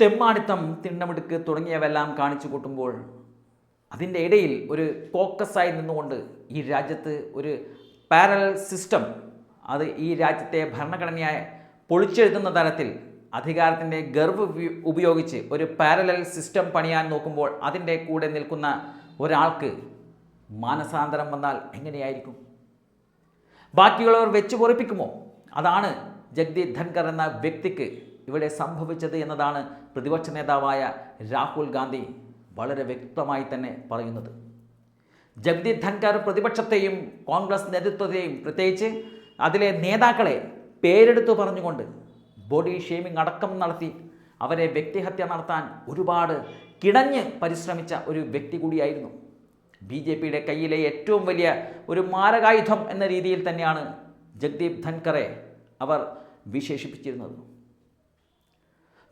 തെമ്മാടിത്തം തിണ്ണമെടുക്ക് തുടങ്ങിയവെല്ലാം കാണിച്ചു കൂട്ടുമ്പോൾ അതിന്റെ ഇടയിൽ ഒരു ഫോക്കസായി നിന്നുകൊണ്ട് ഈ രാജ്യത്ത് ഒരു പാരലൽ സിസ്റ്റം അത് ഈ രാജ്യത്തെ ഭരണഘടനയായി പൊളിച്ചെഴുതുന്ന തരത്തിൽ അധികാരത്തിന്റെ ഗർവ് ഉപയോഗിച്ച് ഒരു പാരലൽ സിസ്റ്റം പണിയാൻ നോക്കുമ്പോൾ അതിന്റെ കൂടെ നിൽക്കുന്ന ഒരാൾക്ക് മാനസാന്തരം വന്നാൽ എങ്ങനെയായിരിക്കും? ബാക്കിയുള്ളവർ വെച്ച് പൊറിപ്പിക്കുമോ? അതാണ് ജഗ്ദീപ് ധൻകർ എന്ന വ്യക്തിക്ക് ഇവിടെ സംഭവിച്ചത് എന്നതാണ് പ്രതിപക്ഷ നേതാവായ രാഹുൽ ഗാന്ധി വളരെ വ്യക്തമായി തന്നെ പറയുന്നത്. ജഗ്ദീപ് ധൻകർ പ്രതിപക്ഷത്തെയും കോൺഗ്രസ് നേതൃത്വത്തെയും പ്രത്യേകിച്ച് അതിലെ നേതാക്കളെ പേരെടുത്തു പറഞ്ഞുകൊണ്ട് ബോഡി ഷേമിംഗ് അടക്കം നടത്തി അവരെ വ്യക്തിഹത്യ നടത്താൻ ഒരുപാട് കിടഞ്ഞ് പരിശ്രമിച്ച ഒരു വ്യക്തി കൂടിയായിരുന്നു. ബി ജെ പിയുടെ കയ്യിലെ ഏറ്റവും വലിയ ഒരു മാരകായുധം എന്ന രീതിയിൽ തന്നെയാണ് ജഗ്ദീപ് ധൻകറെ അവർ വിശേഷിപ്പിച്ചിരുന്നത്.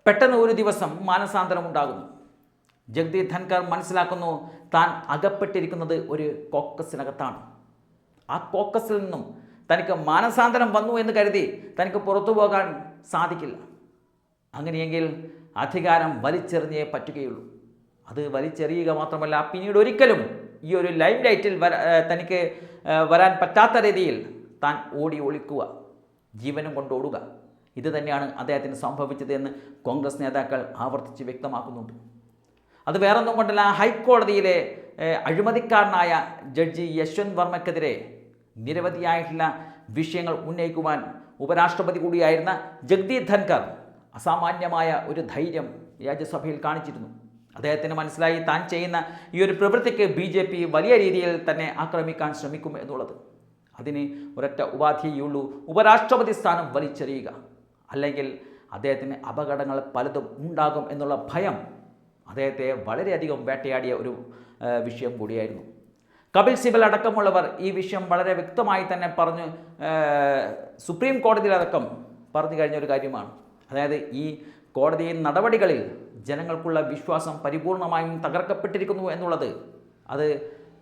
പെട്ടെന്ന് ഒരു ദിവസം മാനസാന്തരം ഉണ്ടാകുന്നു. ജഗ്ദീപ് ധൻകർ മനസ്സിലാക്കുന്നു താൻ അകപ്പെട്ടിരിക്കുന്നത് ഒരു കോക്കസിനകത്താണ്. ആ കോക്കസിൽ നിന്നും തനിക്ക് മാനസാന്തരം വന്നു എന്ന് കരുതി തനിക്ക് പുറത്തു പോകാൻ സാധിക്കില്ല. അങ്ങനെയെങ്കിൽ അധികാരം വലിച്ചെറിഞ്ഞേ പറ്റുകയുള്ളൂ. അത് വലിച്ചെറിയുക മാത്രമല്ല പിന്നീട് ഒരിക്കലും ഈ ഒരു ലൈം ലൈറ്റിൽ വര തനിക്ക് വരാൻ പറ്റാത്ത രീതിയിൽ താൻ ഓടി ഒളിക്കുക ജീവനും കൊണ്ട് ഓടുക. ഇത് തന്നെയാണ് അദ്ദേഹത്തിന് സംഭവിച്ചത് എന്ന് കോൺഗ്രസ് നേതാക്കൾ ആവർത്തിച്ച് വ്യക്തമാക്കുന്നുണ്ട്. അത് വേറൊന്നും കൊണ്ടല്ല ഹൈക്കോടതിയിലെ അഴിമതിക്കാരനായ ജഡ്ജി യശ്വന്ത് വർമ്മക്കെതിരെ നിരവധിയായിട്ടുള്ള വിഷയങ്ങൾ ഉന്നയിക്കുവാൻ ഉപരാഷ്ട്രപതി കൂടിയായിരുന്ന ജഗ്ദീപ് ധൻകർ അസാമാന്യമായ ഒരു ധൈര്യം രാജ്യസഭയിൽ കാണിച്ചിരുന്നു. അദ്ദേഹത്തിന് മനസ്സിലായി താൻ ചെയ്യുന്ന ഈ ഒരു പ്രവൃത്തിക്ക് ബി ജെ പി വലിയ രീതിയിൽ തന്നെ ആക്രമിക്കാൻ ശ്രമിക്കും എന്നുള്ളത്. അതിന് ഒരൊറ്റ ഉപാധിയുള്ളൂ ഉപരാഷ്ട്രപതി സ്ഥാനം വലിച്ചെറിയുക. അല്ലെങ്കിൽ അദ്ദേഹത്തിന് അപകടങ്ങൾ പലതും ഉണ്ടാകും എന്നുള്ള ഭയം അദ്ദേഹത്തെ വളരെയധികം വേട്ടയാടിയ ഒരു വിഷയം കൂടിയായിരുന്നു. കപിൽ സിബൽ അടക്കമുള്ളവർ ഈ വിഷയം വളരെ വ്യക്തമായി തന്നെ പറഞ്ഞ് സുപ്രീം കോടതിയിലടക്കം പറഞ്ഞു കഴിഞ്ഞ ഒരു കാര്യമാണ്. അതായത് ഈ കോടതി നടപടികളിൽ ജനങ്ങൾക്കുള്ള വിശ്വാസം പരിപൂർണമായും തകർക്കപ്പെട്ടിരിക്കുന്നു എന്നുള്ളത് അത്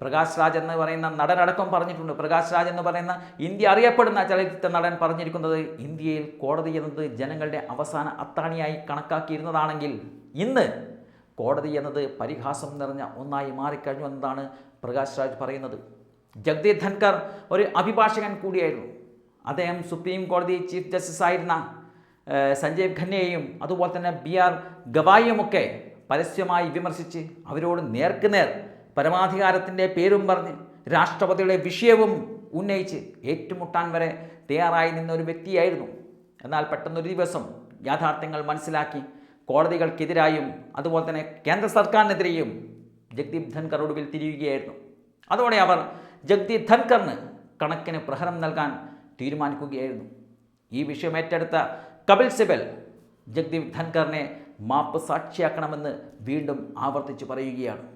പ്രകാശ് രാജ് എന്ന് പറയുന്ന നടനടക്കം പറഞ്ഞിട്ടുണ്ട്. പ്രകാശ് രാജ് എന്ന് പറയുന്ന ഇന്ത്യ അറിയപ്പെടുന്ന ചലച്ചിത്ര നടൻ പറഞ്ഞിരിക്കുന്നത് ഇന്ത്യയിൽ കോടതി എന്നത് ജനങ്ങളുടെ അവസാന അത്താണിയായി കണക്കാക്കിയിരുന്നതാണെങ്കിൽ ഇന്ന് കോടതി എന്നത് പരിഹാസം നിറഞ്ഞ ഒന്നായി മാറിക്കഴിഞ്ഞു എന്നതാണ് പ്രകാശ് രാജ് പറയുന്നത്. ജഗ്ദീപ് ധൻകർ ഒരു അഭിഭാഷകൻ കൂടിയായിരുന്നു. അദ്ദേഹം സുപ്രീം കോടതി ചീഫ് ജസ്റ്റിസ് ആയിരുന്ന സഞ്ജയ് ഖന്നയെയും അതുപോലെ തന്നെ ബി ആർ ഗവായിയുമൊക്കെ പരസ്യമായി വിമർശിച്ച് അവരോട് നേർക്കുനേർ പരമാധികാരത്തിന്റെ പേരും പറഞ്ഞ് രാഷ്ട്രപതിയുടെ വിഷയവും ഉന്നയിച്ച് ഏറ്റുമുട്ടാൻ വരെ തയ്യാറായി നിന്ന ഒരു വ്യക്തിയായിരുന്നു. എന്നാൽ പെട്ടെന്നൊരു ദിവസം യാഥാർത്ഥ്യങ്ങൾ മനസ്സിലാക്കി കോടതികൾക്കെതിരായും അതുപോലെ തന്നെ കേന്ദ്ര സർക്കാരിനെതിരെയും ജഗ്ദീപ് ധൻകർ ഒടുവിൽ തിരിയുകയായിരുന്നു. അതോടെ അവർ ജഗ്ദീപ് ധൻകറിന് കണക്കിന് പ്രഹരം നൽകാൻ തീരുമാനിക്കുകയായിരുന്നു. ഈ വിഷയം ഏറ്റെടുത്ത കപിൽ സിബൽ ജഗ്ദീപ് ധൻകറിനെ മാപ്പ് സാക്ഷിയാക്കണമെന്ന് വീണ്ടും ആവർത്തിച്ച് പറയുകയാണ്.